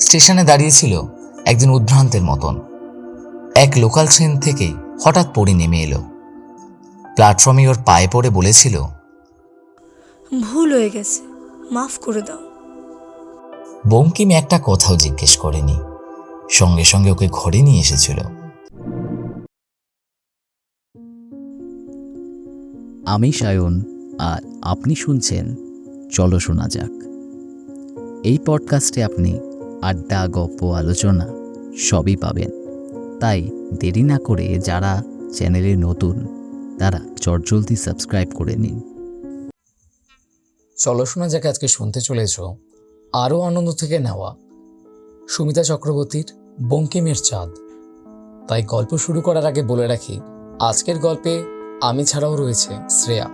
স্টেশনে দাঁড়িয়েছিল একদিন উদ্ভ্রান্তের মতন। এক লোকাল ট্রেন থেকে হঠাৎ পড়ে নেমে এলো। প্ল্যাটফর্মে ওর পায়ে পড়ে বলেছিল ভুল হয়ে গেছে মাফ করে দাও। বঙ্কিম একটা কথাও জিজ্ঞেস করেনি। সঙ্গে সঙ্গে ওকে ঘরে নিয়ে এসেছিল। আমি সায়ন আর আপনি শুনছেন চলো শোনা যাক। এই পডকাস্টে আপনি আড্ডা, গপ্প, আলোচনা সবই পাবেন। তাই দেরি না করে যারা চ্যানেলে নতুন, তারা চটজলদি সাবস্ক্রাইব করে নিন। চলো শোনা যাকে আজকে শুনতে চলেছ আরও আনন্দ থেকে নেওয়া সুমিতা চক্রবর্তীর বঙ্কিমের চাঁদ। তাই গল্প শুরু করার আগে বলে রাখি, আজকের গল্পে আমি ছাড়াও রয়েছে শ্রেয়া।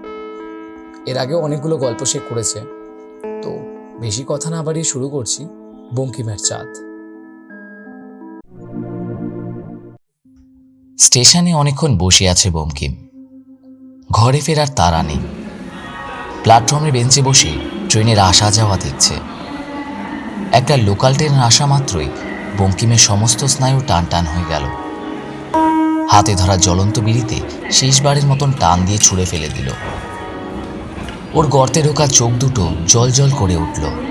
এর আগে অনেকগুলো গল্প সে করেছে। তো বেশি কথা না বাড়িয়ে শুরু করছি। বঙ্কিমের চাঁদ। স্টেশনে অনেকক্ষণ বসে আছে বঙ্কিম। ঘরে ফেরার তারা নেই। প্ল্যাটফর্মে বেঞ্চে বসে ট্রেনের আসা যাওয়া দেখছে। একটা লোকাল ট্রেনের আসা মাত্রই বঙ্কিমের সমস্ত স্নায়ু টান টান হয়ে গেল। হাতে ধরা জ্বলন্ত বিড়িতে শেষবারের মতন টান দিয়ে ছুঁড়ে ফেলে দিল। ওর গর্তে ঢোকা চোখ দুটো জল জল করে উঠল।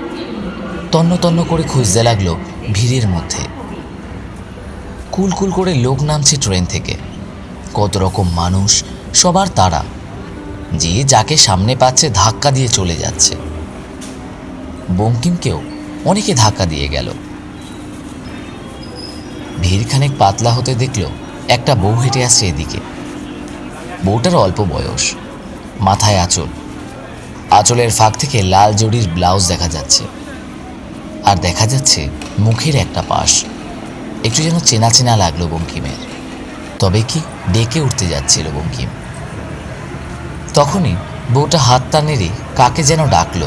তন্ন তন্ন করে খুঁজতে লাগল ভিড়ের মধ্যে। কুলকুল করে লোক নামছে ট্রেন থেকে। কত রকম মানুষ, সবার তারা। যে যাকে সামনে পাচ্ছে ধাক্কা দিয়ে চলে যাচ্ছে। বঙ্কিমকেও অনেকে ধাক্কা দিয়ে গেল। ভিড় ভিড়খানেক পাতলা হতে দেখল একটা বউ হেঁটে আসছে এদিকে। বউটার অল্প বয়স, মাথায় আঁচল। আঁচলের ফাঁক থেকে লাল জড়ির ব্লাউজ দেখা যাচ্ছে। আর দেখা যাচ্ছে মুখের একটা পাশ। একটু যেন চেনা চেনা লাগল বঙ্কিমের। তবে কি ডেকে উঠতে যাচ্ছিল বঙ্কিম। তখনই বউটা হাত তা নেড়ে কাকে যেন ডাকলো।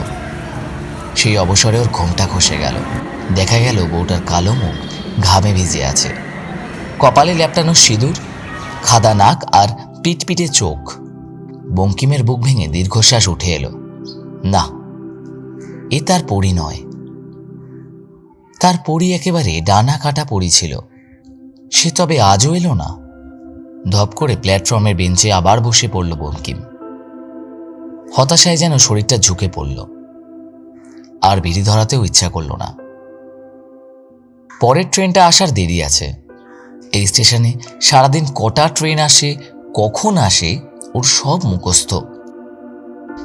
সেই অবসরে ওর ঘোমটা খসে গেল। দেখা গেল বউটার কালো মুখ ঘামে ভিজে আছে। কপালে ল্যাপটানো সিঁদুর, খাদা নাক আর পিটপিটে চোখ। বঙ্কিমের বুক ভেঙে দীর্ঘশ্বাস উঠে এলো। না, এ তার পরি নয় তার পরি একেবারে ডানা কাটা পরি ছিল। সে তবে আজও এলো না। ধপ করে প্ল্যাটফর্মের বেঞ্চে আবার বসে পড়ল বঙ্কিম। হতাশায় যেন শরীরটা ঝুঁকে পড়ল। আর বিড়ি ধরাতেও ইচ্ছা করল না। পরের ট্রেনটা আসার দেরি আছে। এই স্টেশনে সারাদিন কটা ট্রেন আসে, কখন আসে, ওর সব মুখস্থ।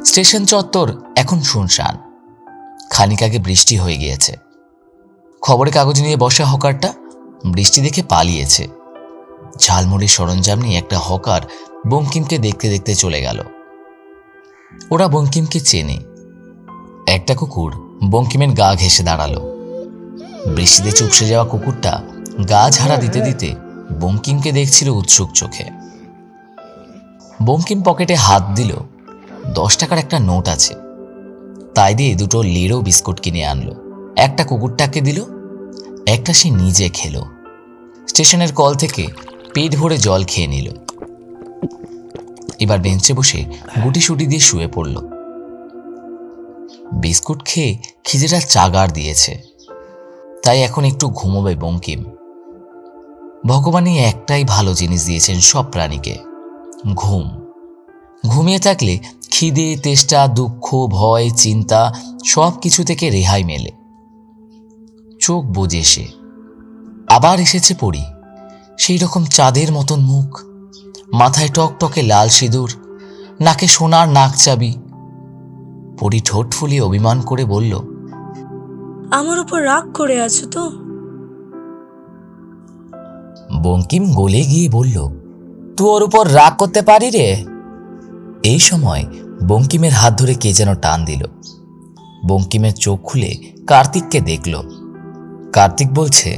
স্টেশন চত্বর এখন শুনশান। খানিক আগে বৃষ্টি হয়ে গিয়েছে। খবরের কাগজ নিয়ে বসা হকারটা বৃষ্টি দেখে পালিয়েছে। ঝালমুড়ির সরঞ্জাম নিয়ে একটা হকার বঙ্কিমকে দেখতে দেখতে চলে গেল। ওরা বঙ্কিমকে চেনে। একটা কুকুর বঙ্কিমের গা ঘেঁষে দাঁড়াল। বৃষ্টিতে চুপসে যাওয়া কুকুরটা গা ঝাড়া দিতে দিতে বঙ্কিমকে দেখছিল উৎসুক চোখে। বঙ্কিম পকেটে হাত দিল। দশ টাকার একটা নোট আছে। তাই দিয়ে দুটো লেড়ো বিস্কুট কিনে আনলো। একটা কুকুরটাকে দিল একটা সে নিজে খেলো। স্টেশনের কল থেকে পেট ভরে জল খেয়ে নিল। এবার বেঞ্চে বসে গুটি সুটি দিয়ে শুয়ে পড়ল। বিস্কুট খেয়ে খিদেটা চাগার দিয়েছে। তাই এখন একটু ঘুমোবে বঙ্কিম। ভগবানই একটাই ভালো জিনিস দিয়েছেন সব প্রাণীকে। ঘুম। ঘুমিয়ে থাকলে খিদে, তেষ্টা, দুঃখ, ভয়, চিন্তা সব কিছু থেকে রেহাই মেলে। চোখ বুঝে সে। আবার এসেছে পড়ি সেই রকম চাঁদের মতন মুখ মাথায় টকটকে লাল সিঁদুর নাকে সোনার নাক চাবি। পরি ঠোঁট ফুলিয়ে অভিমান করে বলল আমার উপর রাগ করে আছো তো? বঙ্কিম গলে গিয়ে বলল তুই ওর উপর রাগ করতে পারি রে? এই সময় বঙ্কিমের হাত ধরে কে যেন টান দিল। বঙ্কিমের চোখ খুলে কার্তিককে দেখল। কার্তিক বলছে,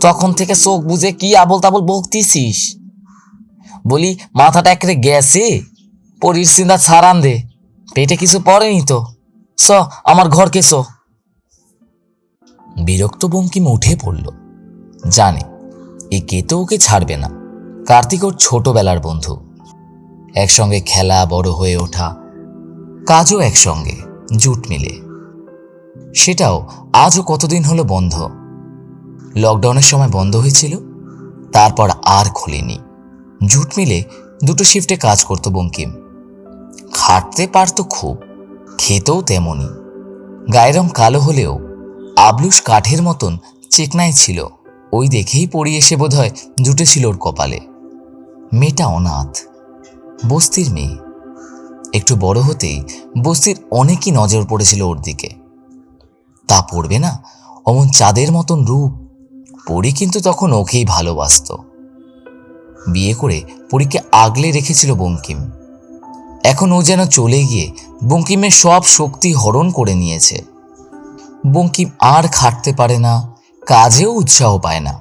তখন থেকে চোখ বুঝে কি আবল তাবল বকতিছিস? বলি, মাথাটা একেবারে গেছে পরির চিন্তা ছাড়ান দে, পেটে কিছু পড়েনি তো স আমার ঘরকে স বিরক্ত বঙ্কিম উঠে পড়ল, জানে, এ কে তো ওকে ছাড়বে না, কার্তিক ওর ছোটবেলার বন্ধু। একসঙ্গে খেলা, বড় হয়ে ওঠা, কাজও একসঙ্গে, জুট মিলে। সেটাও আজও কতদিন হলো বন্ধ। লকডাউনের সময় বন্ধ হয়েছিল, তারপর আর খোলেনি। জুট মিলে দুটো শিফটে কাজ করতো বঙ্কিম। খাটতে পারতো খুব, খেতেও তেমনই। গায়ের রং কালো হলেও আবলুস কাঠের মতন চেকনাই ছিল, ওই দেখেই পড়ি এসে বোধহয় জুটেছিল ওর কপালে। মেয়েটা অনাথ, বস্তির মেয়ে। একটু বড় হতেই বস্তির অনেকই নজর পড়েছিল ওর দিকে। তা পড়বে না? অমন চাঁদের মতন রূপ। পরি কিন্তু তখন ওকেই ভালোবাসত। বিয়ে করে পরীকে আগলে রেখেছিল বঙ্কিম। এখন ও যেন চলে গিয়ে বঙ্কিমের সব শক্তি হরণ করে নিয়েছে। বঙ্কিম আর খাটতে পারে না, কাজেও উৎসাহ পায় না।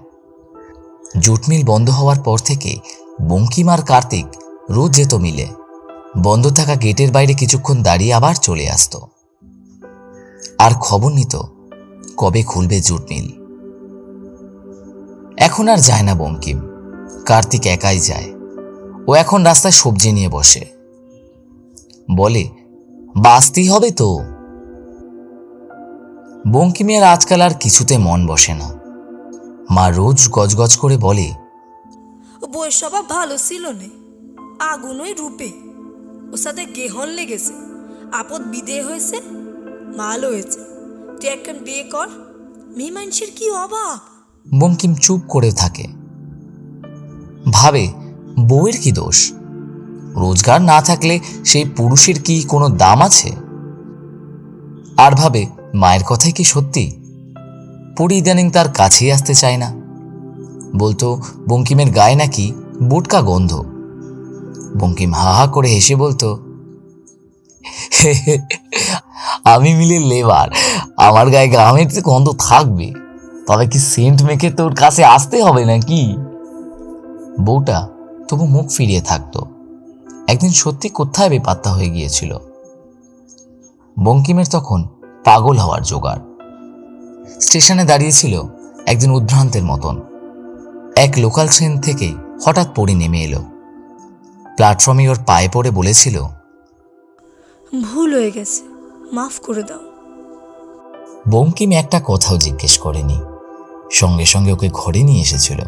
জুটমিল বন্ধ হওয়ার পর থেকে বঙ্কিম আর কার্তিক রোজ যেত মিলে। বন্ধ থাকা গেটের বাইরে কিছুক্ষণ দাঁড়িয়ে আবার চলে আসতো। আর খবর নিত, কবে খুলবে জুট মিল এখন আর যায় না বঙ্কিম, কার্তিক একাই যায়। ও এখন রাস্তায় সবজি নিয়ে বসে। বলে বাঁচতেই হবে তো। বঙ্কিমের আজকাল আর কিছুতে মন বসে না। মা রোজ গজগজ করে বলে বই সবা ভালো ছিল নে, আগুনই রূপে। ওর সাথে গেহন লেগেছে, আপদ বিদে হয়েছে ভালো হয়েছে। তুই একখান বিয়ে কর, মেয়ে মানুষের কি অভাব? বঙ্কিম চুপ করে থাকে। ভাবে, বউয়ের কি দোষ? রোজগার না থাকলে সেই পুরুষের কি কোনো দাম আছে? আর ভাবে, মায়ের কথাই কি সত্যি? পরি ইদানিং তার কাছেই আসতে চায় না। বলতো, বঙ্কিমের গায়ে নাকি বুটকা গন্ধ। বঙ্কিম হা হা করে হেসে বলতো আমি মিলে লেবার। আমার গায়ে গ্রামের গন্ধ থাকবে, তবে কি সেন্ট মেখে তোর কাছে আসতে হবে নাকি? বউটা তবু মুখ ফিরিয়ে থাকতো। একদিন সত্যি কোথায় বেপাত্তা হয়ে গিয়েছিল? বঙ্কিমের তখন পাগল হওয়ার জোগাড়। স্টেশনে দাঁড়িয়েছিল একদিন উদ্ভ্রান্তের মতন। এক লোকাল ট্রেন থেকে হঠাৎ পড়ে নেমে এলো। প্ল্যাটফর্মে ওর পায়ে পড়ে বলেছিল ভুল হয়ে গেছে। মাফ করে দাও। বঙ্কিম একটা কথাও জিজ্ঞেস করেনি। সঙ্গে সঙ্গে ওকে ঘরে নিয়ে এসেছিল।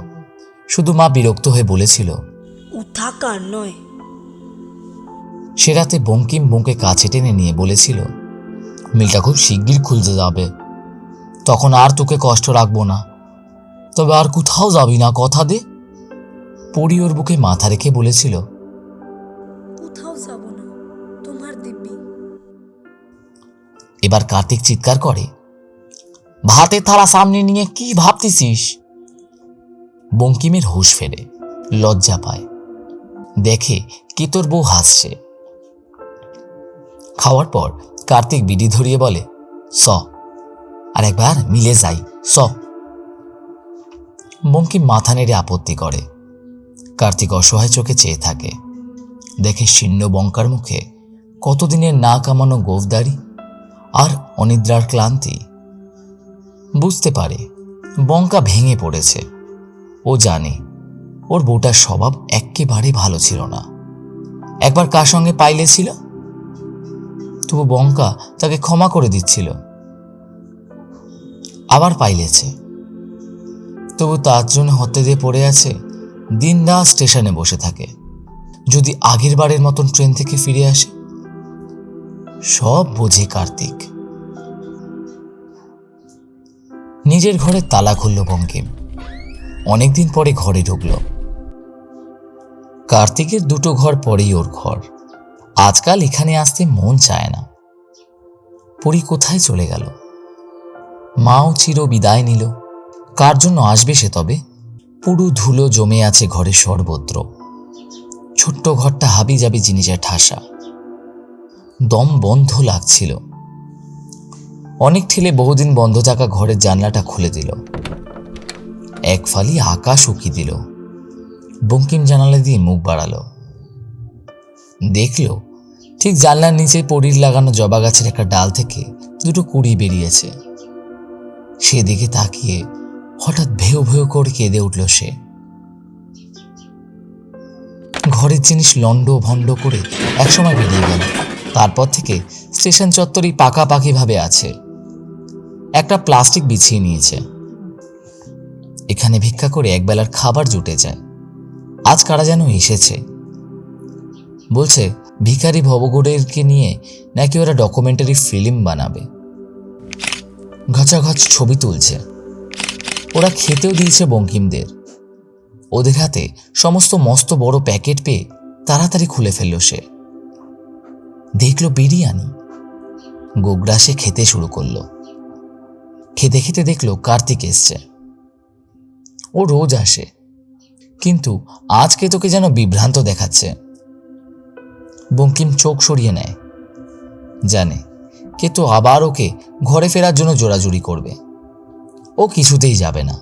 শুধু মা বিরক্ত হয়ে বলেছিল ও থাকার নয়। সে রাতে বঙ্কিম বোঁকে কাছে টেনে নিয়ে বলেছিল মিলটা খুব শিগগির খুলতে যাবে। তখন আর তোকে কষ্ট রাখব না। তবে আর কোথাও যাবি না কথা দে। পরি ওর বুকে মাথা রেখে বলেছিল এবার কার্তিক চিৎকার করে ভাতের থালা সামনে নিয়ে কি ভাবতেছিস? বঙ্কিমের হুঁশ ফেরে লজ্জা পায়। দেখে কি তোর বউ হাসছে। খাওয়ার পর কার্তিক বিড়ি ধরিয়ে বলে, স, আর একবার মিলে যাই, স। বঙ্কিম মাথা নেড়ে আপত্তি করে। কার্তিক অসহায় চোখে চেয়ে থাকে। দেখে শীর্ণ বঙ্কার মুখে কতদিনের না কামানো গোফদারি আর অনিদ্রার ক্লান্তি। বুঝতে পারে, বঙ্কা ভেঙে পড়েছে। ও জানে, ওর বউটার স্বভাব একেবারে ভালো ছিল না। একবার কার সঙ্গে পাইলেছিল তবু বঙ্কা তাকে ক্ষমা করে দিচ্ছিল। আবার পাইলেছে। তবু তার জন্য হতে দিয়ে পড়ে আছে দিন স্টেশনে বসে থাকে। যদি আগের বারের মতন ট্রেন থেকে ফিরে আসে? সব বোঝে কার্তিক। নিজের ঘরে তালা খুলল বঙ্কিম। অনেকদিন পরে ঘরে ঢুকল। কার্তিকের দুটো ঘর পরেই ওর ঘর। আজকাল এখানে আসতে মন চায় না। পরি কোথায় চলে গেল? মাও চির বিদায় নিল। কার জন্য আসবে সে তবে? পুরো ধুলো জমে আছে ঘরে সর্বত্র। ছোট্ট ঘরটা হাবি যাবি জিনিসের ঠাসা। দম বন্ধ লাগছিল। অনেক ঠেলে বহুদিন বন্ধ থাকা ঘরের জানলাটা খুলে দিল। এক ফালি আকাশ উকি দিল। বঙ্কিম জানালা দিয়ে মুখ বাড়ালো। দেখল, ঠিক জানলার নিচে পরির লাগানো জবা গাছের একটা ডাল থেকে দুটো কুড়ি বেরিয়েছে। সেদিকে তাকিয়ে হঠাৎ ভেউ ভেউ করে কেঁদে উঠল সে। ঘরের জিনিস লন্ড ভণ্ড করে একসময় বেরিয়ে গেল। তারপর থেকে স্টেশন চত্বরই পাকাপাকিভাবে আছে। একটা প্লাস্টিক বিছিয়ে নিয়েছে। এখানে ভিক্ষা করে একবেলার খাবার জুটে যায়। আজ কারা যেন এসেছে। বলছে, ভিখারি ভবগোড়েরকে নিয়ে নাকি ওরা ডকুমেন্টারি ফিল্ম বানাবে। ঘচাঘচ ছবি তুলছে। ওরা খেতেও দিয়েছে বঙ্কিমদের। ওদের হাতে সমস্ত মস্ত বড় প্যাকেট পেয়ে তাড়াতাড়ি খুলে ফেলল সে। দেখল বিরিয়ানি। গোগ্রাসে খেতে শুরু করল। খেতে খেতে দেখল কার্তিক এসছে। ও রোজ আসে, কিন্তু আজকে তোকে যেন বিভ্রান্ত দেখাচ্ছে। বঙ্কিম চোখ সরিয়ে নেয়, জানে কে তো আবার ওকে ঘরে ফেরার জন্য জোরাজুরি করবে। ও কিছুতেই যাবে না।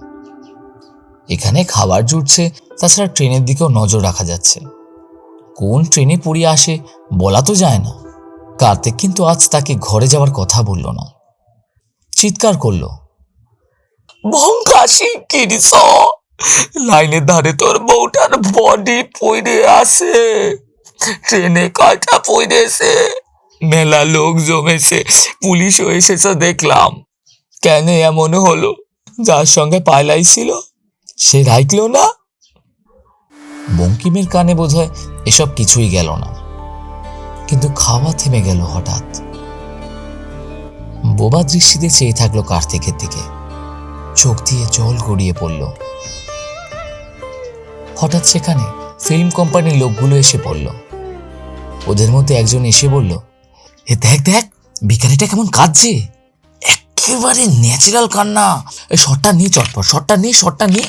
এখানে খাবার জুটছে, তাছাড়া ট্রেনের দিকেও নজর রাখা যাচ্ছে। কোন ট্রেনে পড়িয়ে আসে বলা তো যায় না। কার্তিক কিন্তু আজ তাকে ঘরে যাওয়ার কথা বলল না। চিৎকার করল। লাইনের ধারে তোর বউটার বডি পইরে আছে। ট্রেনে কাটা পইরেছে মেলা লোক জমেছে। পুলিশও এসেছে দেখলাম। কেন এমন হলো? যার সঙ্গে পাইলাইছিল সে রাইকলো না? বঙ্কিমের কানে বোধহয় এসব কিছুই গেল না। কিন্তু খাওয়া থেমে গেল হঠাৎ। বোবা দৃষ্টিতে চেয়ে থাকল কার্তিকের দিকে। চোখ দিয়ে জল গড়িয়ে পড়ল। হঠাৎ সেখানে ফিল্ম কোম্পানির লোকগুলো এসে পড়ল। ওদের মধ্যে একজন এসে বলল, এ দেখ দেখ, ভিখারিটা কেমন কাঁদছে। একেবারে ন্যাচারাল কান্না। এই শটটা নিয়ে চটপট, শটটা নিয়ে শটটা নিয়ে।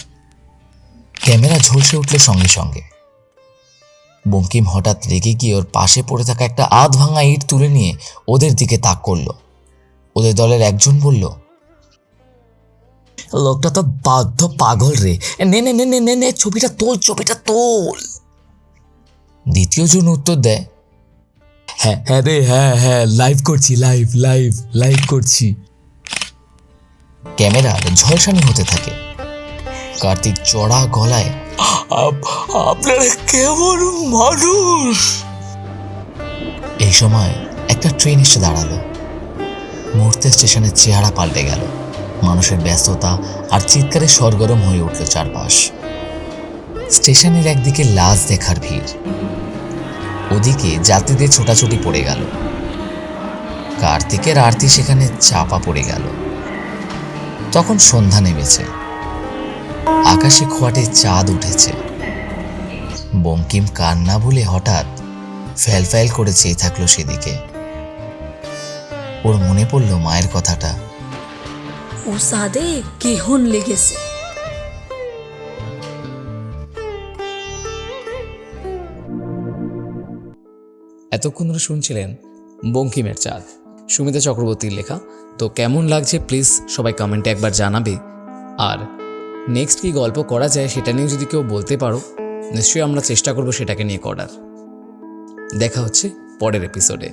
ক্যামেরা ঝলসে উঠল সঙ্গে সঙ্গে। বঙ্কিম হঠাৎ রেগে গিয়ে ওর পাশে পড়ে থাকা একটা আধ ভাঙা ইট তুলে নিয়ে ওদের দিকে তাক করল। ওদের দলের একজন বলল, লোকটা তো বাধ্য পাগল রে। নে নে নে নে নে ছবিটা তোল ছবিটা তোল। দ্বিতীয় জন উত্তর দেয় হ্যাঁ হ্যাঁ রে হ্যাঁ হ্যাঁ লাইভ করছি লাইভ লাইভ লাইভ করছি। ক্যামেরা ঝলসানি হতে থাকে। কার্তিক চড়া গলায় আপনারা কেমন মানুষ? এই সময় একটা ট্রেন এসে দাঁড়াল। মুহূর্তে স্টেশনের চেহারা পাল্টে গেল। মানুষের ব্যস্ততা আর চিৎকারে সরগরম হয়ে উঠল চারপাশ। স্টেশনের একদিকে লাশ দেখার ভিড়। ওদিকে যাত্রীদের ছোটাছুটি পড়ে গেল। কার্তিকের আরতি সেখানে চাপা পড়ে গেল। তখন সন্ধ্যা নেমেছে। আকাশে খোয়াটে চাঁদ উঠেছে। বঙ্কিম কান্না বলে হঠাৎ ফ্যাল ফ্যাল করে চেয়ে থাকল সেদিকে। ওর মনে পড়ল মায়ের কথাটা। ও সাদে কেহন লেগেছে। এতক্ষণ ধরে শুনছিলেন বঙ্কিমের চাঁদ সুমিতা চক্রবর্তীর লেখা। তো কেমন লাগছে প্লিজ সবাই কমেন্টে একবার জানাবে। আর নেক্সট কি গল্প করা যায় সেটা নিয়ে যদি কেউ বলতে পারো নিশ্চয়ই আমরা চেষ্টা করব সেটাকে নিয়ে করার। দেখা হচ্ছে পরের এপিসোডে